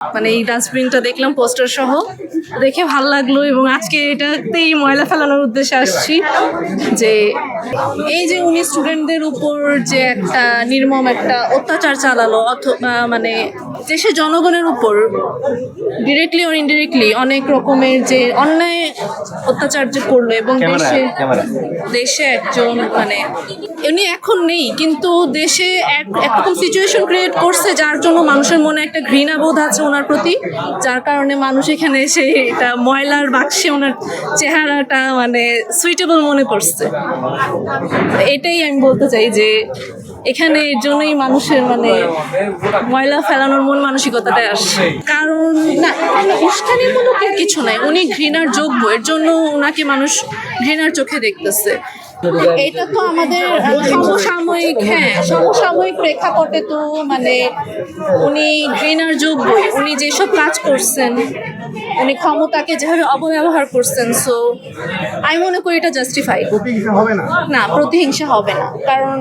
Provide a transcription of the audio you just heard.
মানে এই ডাস্টবিনটা দেখলাম পোস্টার সহ। দেখে ভালো লাগল এবং আজকে এটাতেই ময়লা ফেলানোর উদ্দেশ্যে আসছি যে এই যে উনি স্টুডেন্টদের উপর যে একটা নির্মম একটা অত্যাচার চালালো অথবা মানে দেশের জনগণের উপর ডিরেক্টলি অর ইনডিরেক্টলি অনেক রকমের যে অন্যায় অত্যাচার যে করল এবং দেশে দেশে একজন মানে উনি এখন নেই কিন্তু দেশে এক একরকম সিচুয়েশন ক্রিয়েট করছে যার জন্য মানুষের মনে একটা ঘৃণা বোধ আছে ওনার প্রতি যার কারণে মানুষ এখানে এসে এটা ময়লার বাক্সে ওনার চেহারাটা মানে সুইটেবল মনে করছে। এটাই আমি বলতে চাই যে এখানে এর জন্যই মানুষের মানে ময়লা ফেলানোর মন মানসিকতাটাই আসছে কারণ না এখানে উস্কানির মতো কিছু নাই উনি ঘৃণার যোগ্য এর জন্য ওনাকে মানুষ ঘৃণার চোখে দেখতেছে। এটা তো আমাদের সমসাময়িক হ্যাঁ সমসাময়িক প্রেক্ষাপটে তো মানে উনি ঘৃণার যোগ্যই উনি যেসব কাজ করছেন উনি ক্ষমতাকে যেভাবে অপব্যবহার করছেন সো আমি মনে করি এটা জাস্টিফাই না প্রতিহিংসা হবে না কারণ